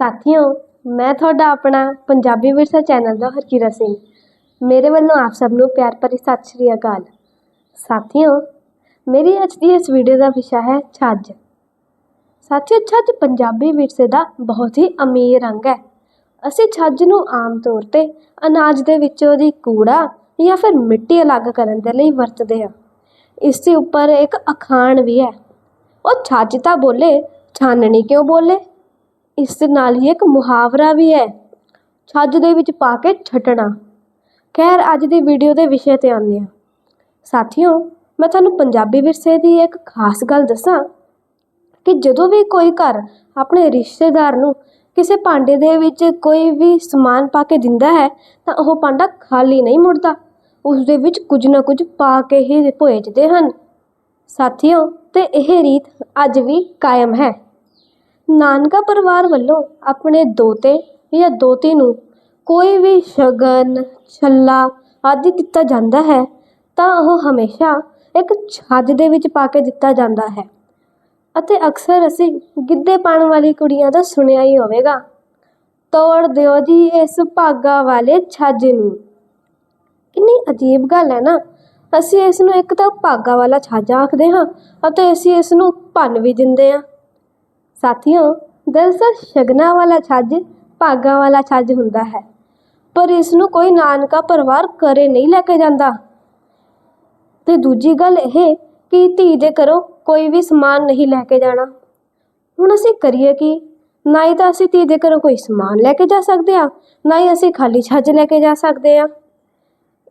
ਸਾਥੀਓ, ਮੈਂ ਤੁਹਾਡਾ ਆਪਣਾ ਪੰਜਾਬੀ ਵਿਰਸਾ ਚੈਨਲ ਦਾ ਹਰਕੀਰਤ ਸਿੰਘ। ਮੇਰੇ ਵੱਲੋਂ ਆਪ ਸਭ ਨੂੰ ਪਿਆਰ ਭਰੀ ਸਤਿ ਸ਼੍ਰੀ ਅਕਾਲ। ਸਾਥੀਓ, ਮੇਰੀ ਅੱਜ ਦੀ ਇਸ ਵੀਡੀਓ ਦਾ ਵਿਸ਼ਾ ਹੈ ਛੱਜ। ਸਾਥੀਓ, ਛੱਜ ਪੰਜਾਬੀ ਵਿਰਸੇ ਦਾ ਬਹੁਤ ਹੀ ਅਮੀਰ ਰੰਗ ਹੈ। ਅਸੀਂ ਛੱਜ ਨੂੰ ਆਮ ਤੌਰ ਤੇ ਅਨਾਜ ਦੇ ਵਿੱਚੋਂ ਦੀ ਕੂੜਾ ਜਾਂ ਫਿਰ ਮਿੱਟੀ ਅਲੱਗ ਕਰਨ ਦੇ ਲਈ ਵਰਤਦੇ ਹਾਂ। ਇਸ ਦੇ ਉੱਪਰ ਇੱਕ ਅਖਾਣ ਵੀ ਹੈ। ਉਹ ਛੱਜ ਤਾਂ ਬੋਲੇ, ਛਾਨਣੀ ਕਿਉਂ ਬੋਲੇ? ਇਸ ਦੇ ਨਾਲ ਹੀ ਇੱਕ ਮੁਹਾਵਰਾ ਵੀ ਹੈ। ਛੱਜ ਦੇ ਵਿੱਚ ਪਾ ਕੇ ਛੱਟਣਾ ਖੈਰ, ਅੱਜ ਦੀ ਵੀਡੀਓ ਦੇ ਵਿਸ਼ੇ ਤੇ ਆਉਂਦੇ ਹਾਂ। ਸਾਥੀਓ, ਮੈਂ ਤੁਹਾਨੂੰ ਪੰਜਾਬੀ ਵਿਰਸੇ ਦੀ ਇੱਕ ਖਾਸ ਗੱਲ ਦੱਸਾਂ ਕਿ ਜਦੋਂ ਵੀ ਕੋਈ ਘਰ ਆਪਣੇ ਰਿਸ਼ਤੇਦਾਰ ਨੂੰ ਕਿਸੇ ਭਾਂਡੇ ਦੇ ਵਿੱਚ ਕੋਈ ਵੀ ਸਮਾਨ ਪਾ ਕੇ ਦਿੰਦਾ ਹੈ, ਤਾਂ ਉਹ ਭਾਂਡਾ ਖਾਲੀ ਨਹੀਂ ਮੁੜਦਾ। ਉਸ ਦੇ ਵਿੱਚ ਕੁਝ ਨਾ ਕੁਝ ਪਾ ਕੇ ਹੀ ਭੇਜਦੇ ਹਨ। ਸਾਥੀਓ, ਤੇ ਇਹ ਰੀਤ ਅੱਜ ਵੀ ਕਾਇਮ ਹੈ। ਨਾਨਕਾ ਪਰਿਵਾਰ ਵੱਲੋਂ ਆਪਣੇ ਦੋਤੇ ਜਾਂ ਦੋਤੀ ਨੂੰ ਕੋਈ ਵੀ ਸ਼ਗਨ, ਛੱਲਾ ਆਦਿ ਦਿੱਤਾ ਜਾਂਦਾ ਹੈ, ਤਾਂ ਉਹ ਹਮੇਸ਼ਾ ਇੱਕ ਛੱਜ ਦੇ ਵਿੱਚ ਪਾ ਕੇ ਦਿੱਤਾ ਜਾਂਦਾ ਹੈ। ਅਤੇ ਅਕਸਰ ਅਸੀਂ ਗਿੱਧੇ ਪਾਉਣ ਵਾਲੀ ਕੁੜੀਆਂ ਦਾ ਸੁਣਿਆ ਹੀ ਹੋਵੇਗਾ, ਤੋੜ ਦਿਓ ਜੀ ਇਸ ਭਾਗਾ ਵਾਲੇ ਛੱਜ ਨੂੰ। ਕਿੰਨੀ ਅਜੀਬ ਗੱਲ ਹੈ ਨਾ, ਅਸੀਂ ਇਸ ਨੂੰ ਇੱਕ ਤਾਂ ਭਾਗਾ ਵਾਲਾ ਛੱਜ ਆਖਦੇ ਹਾਂ ਅਤੇ ਅਸੀਂ ਇਸ ਨੂੰ ਭੰਨ ਵੀ ਦਿੰਦੇ ਹਾਂ। ਸਾਥੀਓ, ਦਰਅਸਲ ਸ਼ਗਨਾਂ ਵਾਲਾ ਛੱਜ ਭਾਗਾਂ ਵਾਲਾ ਛੱਜ ਹੁੰਦਾ ਹੈ। ਪਰ ਇਸ ਨੂੰ ਕੋਈ ਨਾਨਕਾ ਪਰਿਵਾਰ ਕਰੇ ਨਹੀਂ ਲੈ ਕੇ ਜਾਂਦਾ। ਤੇ ਦੂਜੀ ਗੱਲ ਇਹ ਕਿ ਧੀ ਦੇ ਘਰੋਂ ਕੋਈ ਵੀ ਸਮਾਨ ਨਹੀਂ ਲੈ ਕੇ ਜਾਣਾ। ਹੁਣ ਅਸੀਂ ਕਰੀਏ ਕੀ? ਨਾ ਹੀ ਤਾਂ ਅਸੀਂ ਧੀ ਦੇ ਘਰੋਂ ਕੋਈ ਸਮਾਨ ਲੈ ਕੇ ਜਾ ਸਕਦੇ ਆ ਨਾ ਹੀ ਅਸੀਂ ਖਾਲੀ ਛੱਜ ਲੈ ਕੇ ਜਾ ਸਕਦੇ ਆ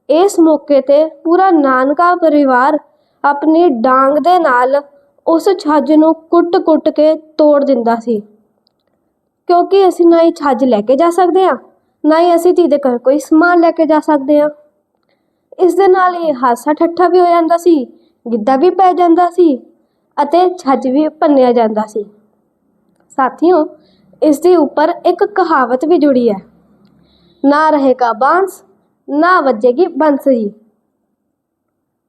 ਇਸ ਮੌਕੇ ਤੇ ਪੂਰਾ ਨਾਨਕਾ ਪਰਿਵਾਰ ਆਪਣੀ ਡਾਂਗ ਦੇ ਨਾਲ ਉਸ ਛੱਜ ਨੂੰ ਕੁੱਟ-ਕੁੱਟ ਕੇ ਤੋੜ ਦਿੰਦਾ ਸੀ। ਕਿਉਂਕਿ ਅਸੀਂ ਨਾ ਹੀ ਛੱਜ ਲੈ ਕੇ ਜਾ ਸਕਦੇ ਆ ਨਾ ਹੀ ਅਸੀਂ ਧੀ ਦੇ ਘਰ ਕੋਈ ਸਮਾਨ ਲੈ ਕੇ ਜਾ ਸਕਦੇ ਆ ਇਸ ਦੇ ਨਾਲ ਇਹ ਹਾਸਾ ਠੱਠਾ ਵੀ ਹੋ ਜਾਂਦਾ ਸੀ, ਗਿੱਧਾ ਵੀ ਪੈ ਜਾਂਦਾ ਸੀ ਅਤੇ ਛੱਜ ਵੀ ਭੰਨਿਆ ਜਾਂਦਾ ਸੀ। ਸਾਥੀਓ, ਇਸ ਦੇ ਉੱਪਰ ਇੱਕ ਕਹਾਵਤ ਵੀ ਜੁੜੀ ਹੈ। ਨਾ ਰਹੇਗਾ ਬਾਂਸ, ਨਾ ਵੱਜੇਗੀ ਬੰਸਰੀ।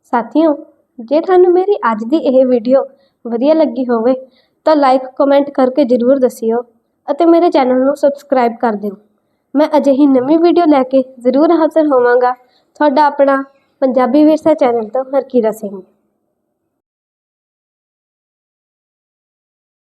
ਸਾਥੀਓ, ਜੇ ਤੁਹਾਨੂੰ ਮੇਰੀ ਅੱਜ ਦੀ ਇਹ ਵੀਡੀਓ ਵਧੀਆ ਲੱਗੀ ਹੋਵੇ, ਤਾਂ ਲਾਈਕ ਕਮੈਂਟ ਕਰਕੇ ਜ਼ਰੂਰ ਦੱਸਿਓ ਅਤੇ ਮੇਰੇ ਚੈਨਲ ਨੂੰ ਸਬਸਕ੍ਰਾਈਬ ਕਰ ਦਿਓ। ਮੈਂ ਅਜਿਹੀ ਨਵੀਂ ਵੀਡੀਓ ਲੈ ਕੇ ਜ਼ਰੂਰ ਹਾਜ਼ਰ ਹੋਵਾਂਗਾ। ਤੁਹਾਡਾ ਆਪਣਾ ਪੰਜਾਬੀ ਵਿਰਸਾ ਚੈਨਲ ਤੋਂ ਹਰਕੀਰਾ ਸਿੰਘ।